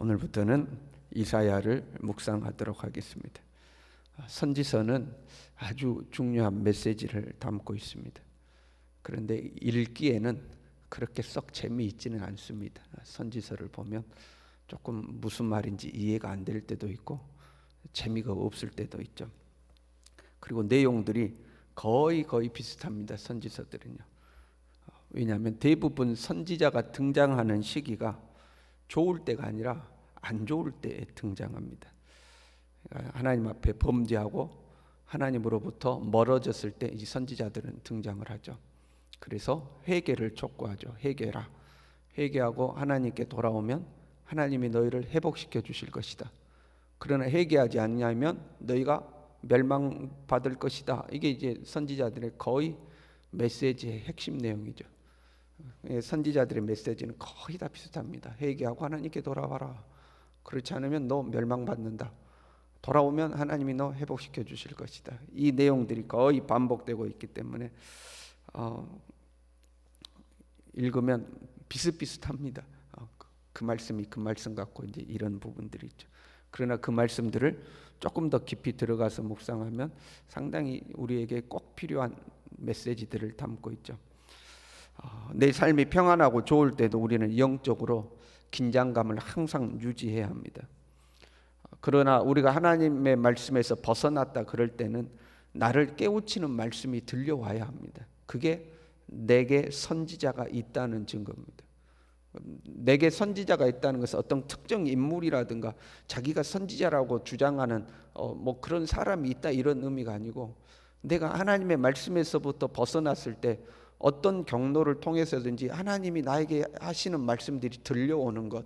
오늘부터는 이사야를 묵상하도록 하겠습니다. 선지서는 아주 중요한 메시지를 담고 있습니다. 그런데 읽기에는 그렇게 썩 재미있지는 않습니다. 선지서를 보면 조금 무슨 말인지 이해가 안 될 때도 있고 재미가 없을 때도 있죠. 그리고 내용들이 거의 거의 비슷합니다. 선지서들은요. 왜냐하면 대부분 선지자가 등장하는 시기가 좋을 때가 아니라 안 좋을 때에 등장합니다. 그러니까 하나님 앞에 범죄하고 하나님으로부터 멀어졌을 때 이 선지자들은 등장을 하죠. 그래서 회개를 촉구하죠. 회개라. 회개하고 하나님께 돌아오면 하나님이 너희를 회복시켜 주실 것이다. 그러나 회개하지 않냐면 너희가 멸망받을 것이다. 이게 이제 선지자들의 거의 메시지의 핵심 내용이죠. 예, 선지자들의 메시지는 거의 다 비슷합니다. 회개하고 하나님께 돌아와라. 그렇지 않으면 너 멸망받는다. 돌아오면 하나님이 너 회복시켜 주실 것이다. 이 내용들이 거의 반복되고 있기 때문에 어, 읽으면 비슷비슷합니다. 어, 그, 그 말씀이 그 말씀 같고 이제 이런 부분들이 있죠. 그러나 그 말씀들을 조금 더 깊이 들어가서 묵상하면 상당히 우리에게 꼭 필요한 메시지들을 담고 있죠. 어, 내 삶이 평안하고 좋을 때도 우리는 영적으로 긴장감을 항상 유지해야 합니다. 그러나 우리가 하나님의 말씀에서 벗어났다 그럴 때는 나를 깨우치는 말씀이 들려와야 합니다. 그게 내게 선지자가 있다는 증거입니다. 내게 선지자가 있다는 것은 어떤 특정 인물이라든가 자기가 선지자라고 주장하는 어, 뭐 그런 사람이 있다 이런 의미가 아니고 내가 하나님의 말씀에서부터 벗어났을 때 어떤 경로를 통해서든지 하나님이 나에게 하시는 말씀들이 들려오는 것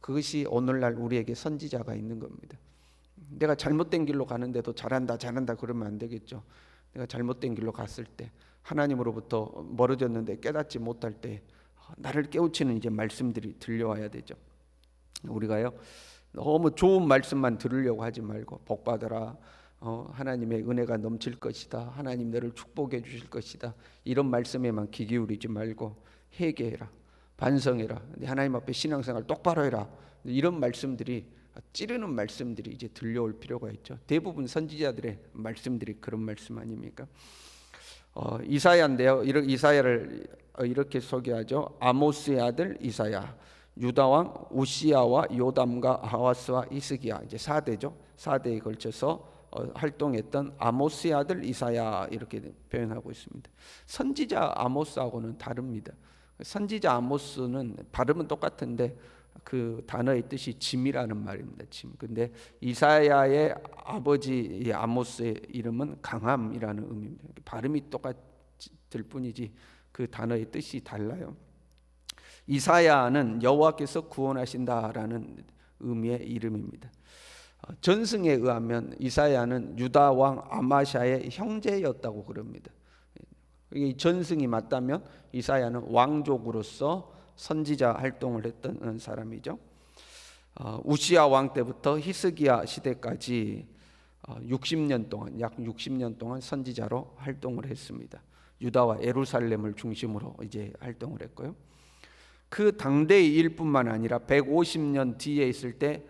그것이 오늘날 우리에게 선지자가 있는 겁니다. 내가 잘못된 길로 가는데도 잘한다 잘한다 그러면 안 되겠죠. 내가 잘못된 길로 갔을 때 하나님으로부터 멀어졌는데 깨닫지 못할 때 나를 깨우치는 이제 말씀들이 들려와야 되죠. 우리가요 너무 좋은 말씀만 들으려고 하지 말고 복 받아라. 어, 하나님의 은혜가 넘칠 것이다. 하나님 너를 축복해 주실 것이다. 이런 말씀에만 귀 기울이지 말고 회개해라. 반성해라. 하나님 앞에 신앙생활 똑바로 해라. 이런 말씀들이 찌르는 말씀들이 이제 들려올 필요가 있죠. 대부분 선지자들의 말씀들이 그런 말씀 아닙니까? 어, 이사야인데요. 이사야를 이렇게 소개하죠. 아모스의 아들 이사야, 유다 왕 우시야와 요담과 하와스와 이스기야 이제 4대죠. 4대에 걸쳐서 어, 활동했던 아모스의 아들 이사야 이렇게 표현하고 있습니다. 선지자 아모스하고는 다릅니다. 선지자 아모스는 발음은 똑같은데 그 단어의 뜻이 짐이라는 말입니다. 짐. 근데 이사야의 아버지 아모스의 이름은 강함이라는 의미입니다. 발음이 똑같을 뿐이지 그 단어의 뜻이 달라요. 이사야는 여호와께서 구원하신다라는 의미의 이름입니다. 전승에 의하면 이사야는 유다 왕 아마샤의 형제였다고 그럽니다. 이 전승이 맞다면 이사야는 왕족으로서 선지자 활동을 했던 사람이죠. 우시아 왕 때부터 히스기야 시대까지 60년 동안 약 60년 동안 선지자로 활동을 했습니다. 유다와 예루살렘을 중심으로 이제 활동을 했고요. 그 당대의 일뿐만 아니라 150년 뒤에 있을 때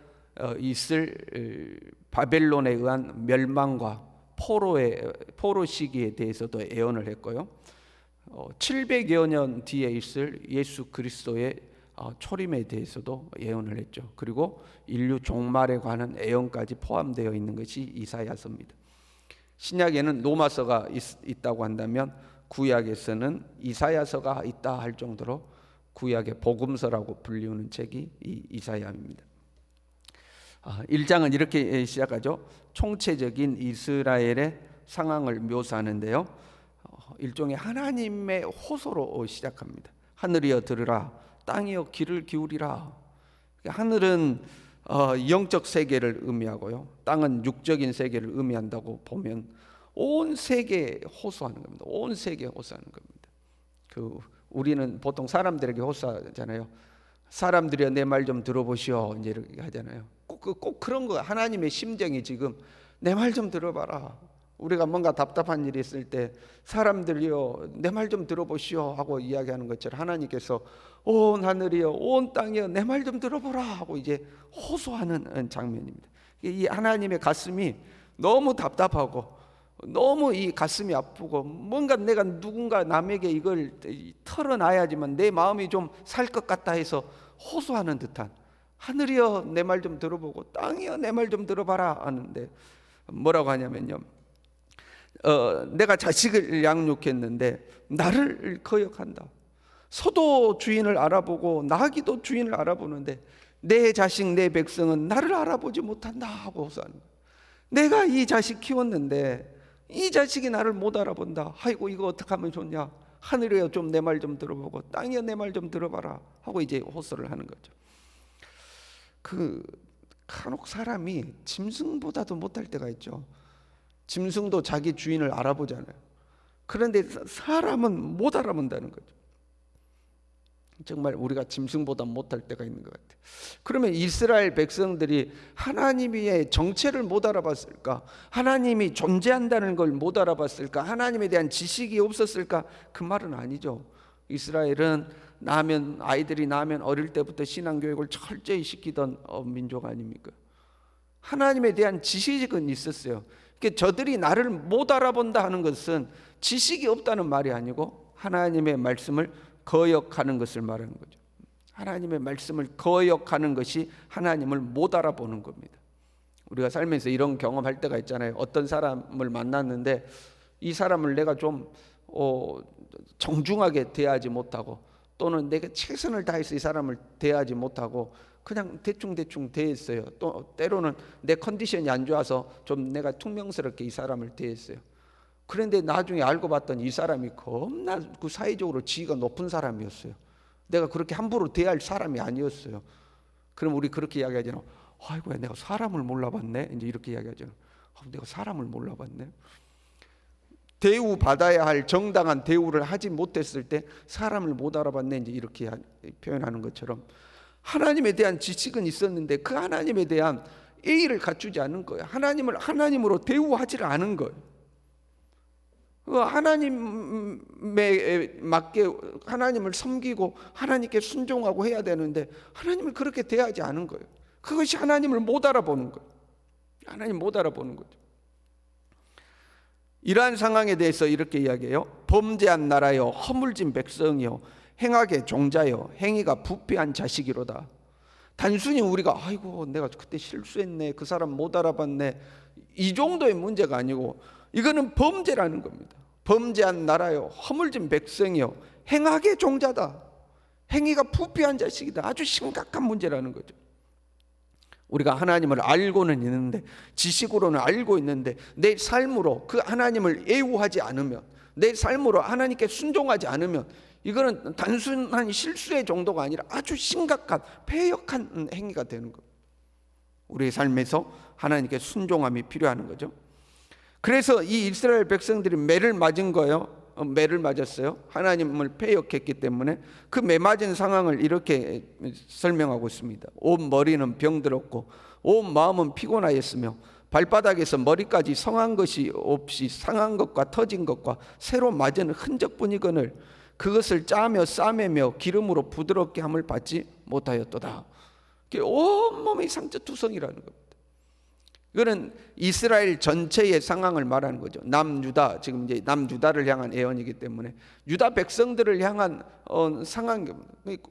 있을 바벨론에 의한 멸망과 포로의 포로 시기에 대해서도 예언을 했고요. 700여 년 뒤에 있을 예수 그리스도의 초림에 대해서도 예언을 했죠. 그리고 인류 종말에 관한 예언까지 포함되어 있는 것이 이사야서입니다. 신약에는 로마서가 있, 다고 한다면 구약에서는 이사야서가 있다 할 정도로 구약의 복음서라고 불리우는 책이 이 이사야입니다. 1장은 이렇게 시작하죠. 총체적인 이스라엘의 상황을 묘사하는데요. 어, 일종의 하나님의 호소로 시작합니다. 하늘이여 들으라, 땅이여 귀를 기울이라. 하늘은 어, 영적 세계를 의미하고요. 땅은 육적인 세계를 의미한다고 보면 온 세계에 호소하는 겁니다. 온 세계에 호소하는 겁니다. 그 우리는 보통 사람들에게 호소하잖아요. 사람들이여 내 말 좀 들어보시오. 이제 이렇게 하잖아요. 꼭, 꼭 그런 거 하나님의 심정이 지금 내 말 좀 들어봐라. 우리가 뭔가 답답한 일이 있을 때 사람들이요 내말 좀 들어보시오 하고 이야기하는 것처럼 하나님께서 온 하늘이요 온 땅이요 내말 좀 들어보라 하고 이제 호소하는 장면입니다. 이 하나님의 가슴이 너무 답답하고 너무 이 가슴이 아프고 뭔가 내가 누군가 남에게 이걸 털어놔야지만 내 마음이 좀 살 것 같다 해서 호소하는 듯한 하늘이여 내 말 좀 들어보고 땅이여 내 말 좀 들어봐라 하는데 뭐라고 하냐면요. 어, 내가 자식을 양육했는데 나를 거역한다. 소도 주인을 알아보고 나기도 주인을 알아보는데 내 자식 내 백성은 나를 알아보지 못한다 하고 호소하는. 내가 이 자식 키웠는데 이 자식이 나를 못 알아본다. 아이고 이거 어떻게 하면 좋냐? 하늘이여 좀 내 말 좀 들어보고 땅이여 내 말 좀 들어봐라 하고 이제 호소를 하는 거죠. 그 간혹 사람이 짐승보다도 못할 때가 있죠. 짐승도 자기 주인을 알아보잖아요. 그런데 사람은 못 알아본다는 거죠. 정말 우리가 짐승보다 못할 때가 있는 것 같아요. 그러면 이스라엘 백성들이 하나님의 정체를 못 알아봤을까? 하나님이 존재한다는 걸 못 알아봤을까? 하나님에 대한 지식이 없었을까? 그 말은 아니죠. 이스라엘은 나면 아이들이 나면 어릴 때부터 신앙 교육을 철저히 시키던 어, 민족 아닙니까? 하나님에 대한 지식은 있었어요. 그러니까 저들이 나를 못 알아본다 하는 것은 지식이 없다는 말이 아니고 하나님의 말씀을 거역하는 것을 말하는 거죠. 하나님의 말씀을 거역하는 것이 하나님을 못 알아보는 겁니다. 우리가 살면서 이런 경험할 때가 있잖아요. 어떤 사람을 만났는데 이 사람을 내가 좀 어, 정중하게 대하지 못하고 또는 내가 최선을 다해서 이 사람을 대하지 못하고 그냥 대충 대충 대했어요. 또 때로는 내 컨디션이 안 좋아서 좀 내가 퉁명스럽게 이 사람을 대했어요. 그런데 나중에 알고 봤더니 이 사람이 겁나 그 사회적으로 지위가 높은 사람이었어요. 내가 그렇게 함부로 대할 사람이 아니었어요. 그럼 우리 그렇게 이야기하잖아. 아이고 내가 사람을 몰라봤네. 이제 이렇게 이야기하잖아. 아, 내가 사람을 몰라봤네. 대우 받아야 할 정당한 대우를 하지 못했을 때 사람을 못 알아봤네. 이제 이렇게 표현하는 것처럼 하나님에 대한 지식은 있었는데 그 하나님에 대한 예의를 갖추지 않은 거예요. 하나님을 하나님으로 대우하지 않은 거예요. 그 하나님에 맞게 하나님을 섬기고 하나님께 순종하고 해야 되는데 하나님을 그렇게 대하지 않은 거예요. 그것이 하나님을 못 알아보는 거예요. 하나님 못 알아보는 거죠. 이러한 상황에 대해서 이렇게 이야기해요. 범죄한 나라여 허물진 백성이요 행악의 종자여 행위가 부패한 자식이로다. 단순히 우리가 아이고 내가 그때 실수했네 그 사람 못 알아봤네 이 정도의 문제가 아니고 이거는 범죄라는 겁니다. 범죄한 나라요 허물진 백성이요 행악의 종자다. 행위가 부패한 자식이다. 아주 심각한 문제라는 거죠. 우리가 하나님을 알고는 있는데 지식으로는 알고 있는데 내 삶으로 그 하나님을 애우하지 않으면 내 삶으로 하나님께 순종하지 않으면 이거는 단순한 실수의 정도가 아니라 아주 심각한 폐역한 행위가 되는 거. 우리의 삶에서 하나님께 순종함이 필요한 거죠. 그래서 이 이스라엘 백성들이 매를 맞은 거예요. 어, 매를 맞았어요. 하나님을 폐역했기 때문에 그 매 맞은 상황을 이렇게 설명하고 있습니다. 온 머리는 병들었고 온 마음은 피곤하였으며 발바닥에서 머리까지 성한 것이 없이 상한 것과 터진 것과 새로 맞은 흔적뿐이거늘 그것을 짜며 싸매며 기름으로 부드럽게 함을 받지 못하였도다. 온몸이 상처투성이라는 겁니다. 이거는 이스라엘 전체의 상황을 말하는 거죠. 남유다 지금 이제 남유다를 향한 예언이기 때문에 유다 백성들을 향한 어, 상황,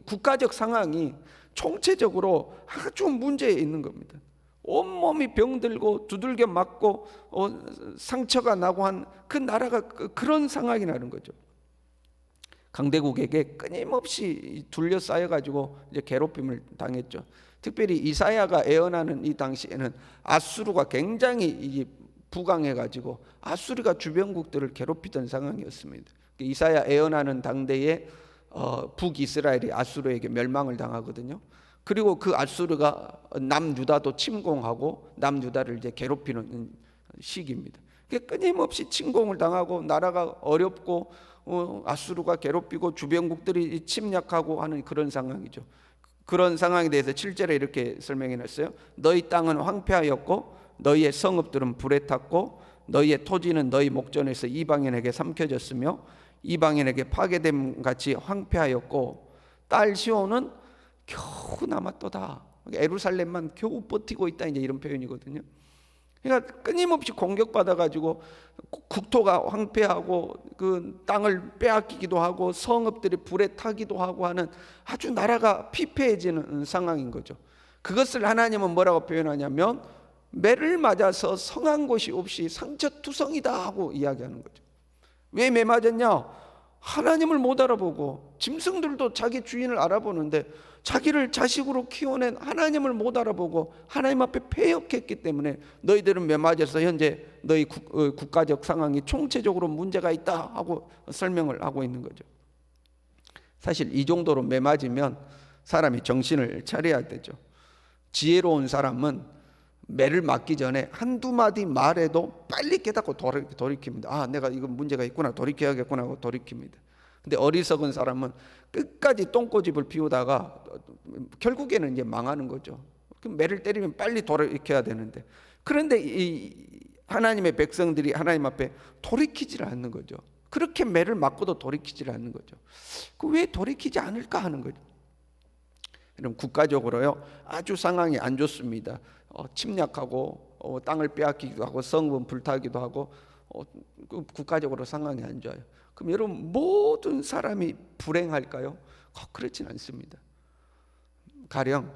국가적 상황이 총체적으로 아주 문제에 있는 겁니다. 온몸이 병들고 두들겨 맞고 어, 상처가 나고 한 그 나라가 그, 그런 상황이라는 거죠. 강대국에게 끊임없이 둘러싸여 가지고 이제 괴롭힘을 당했죠. 특별히 이사야가 예언하는 이 당시에는 아수르가 굉장히 부강해 가지고 아수르가 주변국들을 괴롭히던 상황이었습니다. 이사야 예언하는 당대에 어, 북이스라엘이 아수르에게 멸망을 당하거든요. 그리고 그 아수르가 남유다도 침공하고 남유다를 이제 괴롭히는 시기입니다. 끊임없이 침공을 당하고 나라가 어렵고 어, 아수르가 괴롭히고 주변국들이 침략하고 하는 그런 상황이죠. 그런 상황에 대해서 7절에 이렇게 설명해 놨어요. 너희 땅은 황폐하였고 너희의 성읍들은 불에 탔고 너희의 토지는 너희 목전에서 이방인에게 삼켜졌으며 이방인에게 파괴됨 같이 황폐하였고 딸 시온은 겨우 남았도다. 에루살렘만 겨우 버티고 있다 이제 이런 표현이거든요. 그러니까 끊임없이 공격받아 가지고 국토가 황폐하고 그 땅을 빼앗기기도 하고 성읍들이 불에 타기도 하고 하는 아주 나라가 피폐해지는 상황인 거죠. 그것을 하나님은 뭐라고 표현하냐면 매를 맞아서 성한 곳이 없이 상처투성이다 하고 이야기하는 거죠. 왜 매 맞았냐? 하나님을 못 알아보고 짐승들도 자기 주인을 알아보는데 자기를 자식으로 키워낸 하나님을 못 알아보고 하나님 앞에 패역했기 때문에 너희들은 매 맞아서 현재 너희 국, 어, 국가적 상황이 총체적으로 문제가 있다 하고 설명을 하고 있는 거죠. 사실 이 정도로 매 맞으면 사람이 정신을 차려야 되죠. 지혜로운 사람은 매를 맞기 전에 한두 마디 말해도 빨리 깨닫고 돌이, 돌이킵니다. 아, 내가 이건 문제가 있구나. 돌이켜야겠구나 하고 돌이킵니다. 근데 어리석은 사람은 끝까지 똥꼬집을 피우다가 결국에는 이제 망하는 거죠. 매를 때리면 빨리 돌이켜야 되는데 그런데 이 하나님의 백성들이 하나님 앞에 돌이키지를 않는 거죠. 그렇게 매를 맞고도 돌이키지를 않는 거죠. 그 왜 돌이키지 않을까 하는 거죠. 그럼 국가적으로요 아주 상황이 안 좋습니다. 어, 침략하고 어, 땅을 빼앗기기도 하고 성분 불타기도 하고 어, 그 국가적으로 상황이 안 좋아요. 그럼 여러분 모든 사람이 불행할까요? 어, 그렇진 않습니다. 가령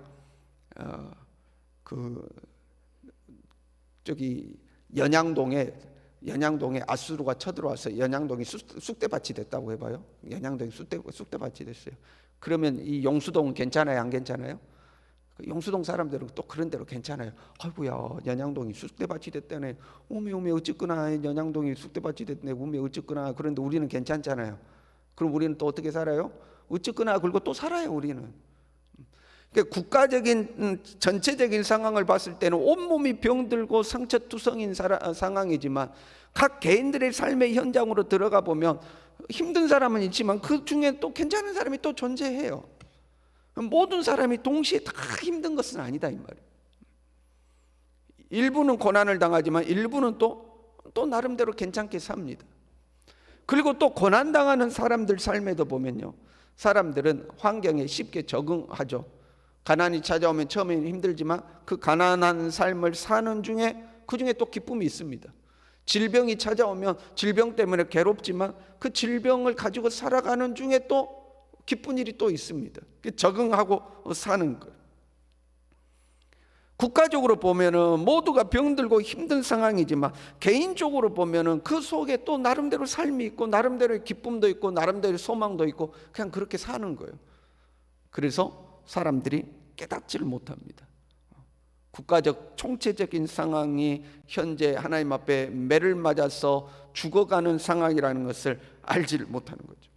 어, 그 저기 연양동에 연양동에 아수르가 쳐들어와서 연양동이 쑥- 쑥대밭이 됐다고 해봐요. 연양동이 쑥대 쑥대밭이 됐어요. 그러면 이 용수동은 괜찮아요, 안 괜찮아요? 그 용수동 사람들은 또 그런 대로 괜찮아요. 아이고야, 연양동이 쑥대밭이 됐다네. 오메 오메 어쨌거나 연양동이 쑥대밭이 됐네. 오메 어쨌거나 그런데 우리는 괜찮잖아요. 그럼 우리는 또 어떻게 살아요? 어쨌거나 그리고 또 살아요, 우리는. 그러니까 국가적인 음, 전체적인 상황을 봤을 때는 온몸이 병들고 상처투성인 사라- 어, 상황이지만 각 개인들의 삶의 현장으로 들어가 보면 힘든 사람은 있지만 그 중에 또 괜찮은 사람이 또 존재해요. 모든 사람이 동시에 다 힘든 것은 아니다 이 말이에요. 일부는 고난을 당하지만 일부는 또 또 나름대로 괜찮게 삽니다. 그리고 또 고난 당하는 사람들 삶에도 보면요. 사람들은 환경에 쉽게 적응하죠. 가난이 찾아오면 처음에는 힘들지만 그 가난한 삶을 사는 중에 그 중에 또 기쁨이 있습니다. 질병이 찾아오면 질병 때문에 괴롭지만 그 질병을 가지고 살아가는 중에 또 기쁜 일이 또 있습니다. 적응하고 사는 것. 국가적으로 보면은 모두가 병들고 힘든 상황이지만 개인적으로 보면은 그 속에 또 나름대로 삶이 있고 나름대로의 기쁨도 있고 나름대로의 소망도 있고 그냥 그렇게 사는 거예요. 그래서 사람들이 깨닫지를 못합니다. 국가적 총체적인 상황이 현재 하나님 앞에 매를 맞아서 죽어가는 상황이라는 것을 알지를 못하는 거죠.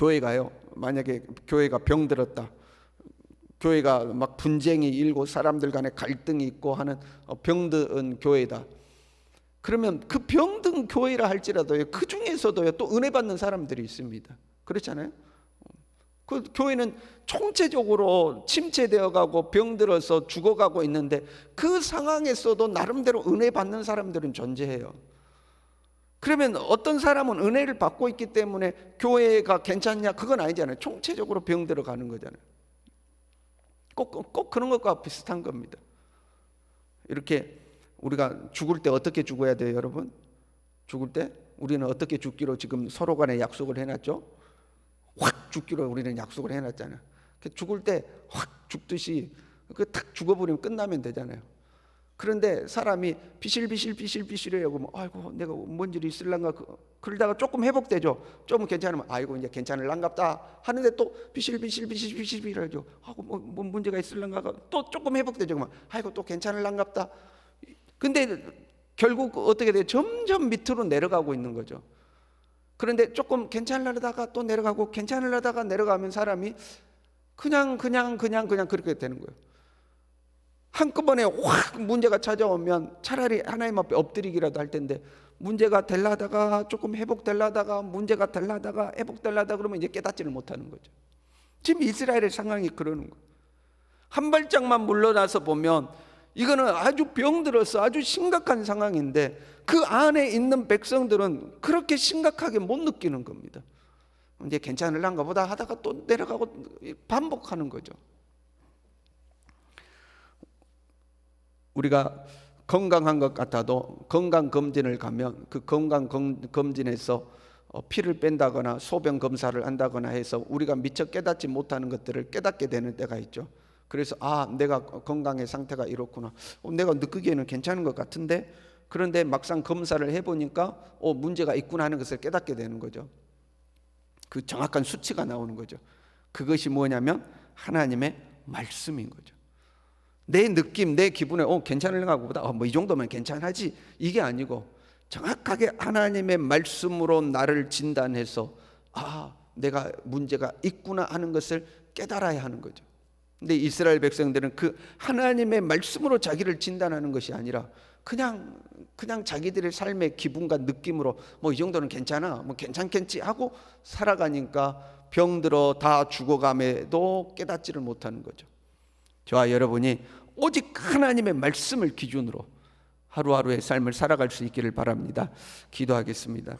교회가요. 만약에 교회가 병들었다. 교회가 막 분쟁이 일고 사람들 간에 갈등이 있고 하는 어, 병든 교회다. 그러면 그 병든 교회라 할지라도요. 그 중에서도요. 또 은혜 받는 사람들이 있습니다. 그렇잖아요. 그 교회는 총체적으로 침체되어 가고 병들어서 죽어가고 있는데 그 상황에서도 나름대로 은혜 받는 사람들은 존재해요. 그러면 어떤 사람은 은혜를 받고 있기 때문에 교회가 괜찮냐? 그건 아니잖아요. 총체적으로 병들어 가는 거잖아요. 꼭, 꼭, 꼭 그런 것과 비슷한 겁니다. 이렇게 우리가 죽을 때 어떻게 죽어야 돼요, 여러분? 죽을 때 우리는 어떻게 죽기로 지금 서로 간에 약속을 해놨죠? 확 죽기로 우리는 약속을 해놨잖아요. 그 죽을 때 확 죽듯이 그 탁 죽어버리면 끝나면 되잖아요. 그런데 사람이 비실비실 비실비실해요. 그러면 아이고 내가 뭔 일이 있을란가 그- 그러다가 조금 회복되죠. 조금 괜찮으면 아이고 이제 괜찮을란갑다 하는데 또 비실비실 비실 비실 비실하죠. 하고 뭐, 뭐 문제가 있을란가 또 조금 회복되죠. 그러면 아이고 또 괜찮을란갑다. 근데 결국 어떻게 돼요? 점점 밑으로 내려가고 있는 거죠. 그런데 조금 괜찮으려다가 또 내려가고 괜찮으려다가 내려가면 사람이 그냥 그냥 그냥 그냥 그렇게 되는 거예요. 한꺼번에 확 문제가 찾아오면 차라리 하나님 앞에 엎드리기라도 할 텐데 문제가 될라다가 조금 회복될라다가 문제가 될라다가 회복될라다 그러면 이제 깨닫지를 못하는 거죠. 지금 이스라엘의 상황이 그러는 거예요. 한 발짝만 물러나서 보면 이거는 아주 병들어서 아주 심각한 상황인데 그 안에 있는 백성들은 그렇게 심각하게 못 느끼는 겁니다. 이제 괜찮을란가 보다 하다가 또 내려가고 반복하는 거죠. 우리가 건강한 것 같아도 건강 검진을 가면 그 건강 검- 검진에서 어, 피를 뺀다거나 소변 검사를 한다거나 해서 우리가 미처 깨닫지 못하는 것들을 깨닫게 되는 때가 있죠. 그래서 아 내가 건강의 상태가 이렇구나. 어, 내가 느끼기에는 괜찮은 것 같은데 그런데 막상 검사를 해보니까 어 문제가 있구나 하는 것을 깨닫게 되는 거죠. 그 정확한 수치가 나오는 거죠. 그것이 뭐냐면 하나님의 말씀인 거죠. 내 느낌, 내 기분에 어 괜찮을까 보다 어, 뭐이 정도면 괜찮하지 이게 아니고 정확하게 하나님의 말씀으로 나를 진단해서 아 내가 문제가 있구나 하는 것을 깨달아야 하는 거죠. 근데 이스라엘 백성들은 그 하나님의 말씀으로 자기를 진단하는 것이 아니라 그냥 그냥 자기들의 삶의 기분과 느낌으로 뭐 이 정도는 괜찮아 뭐 괜찮겠지 하고 살아가니까 병들어 다 죽어감에도 깨닫지를 못하는 거죠. 저와 여러분이 오직 하나님의 말씀을 기준으로 하루하루의 삶을 살아갈 수 있기를 바랍니다. 기도하겠습니다.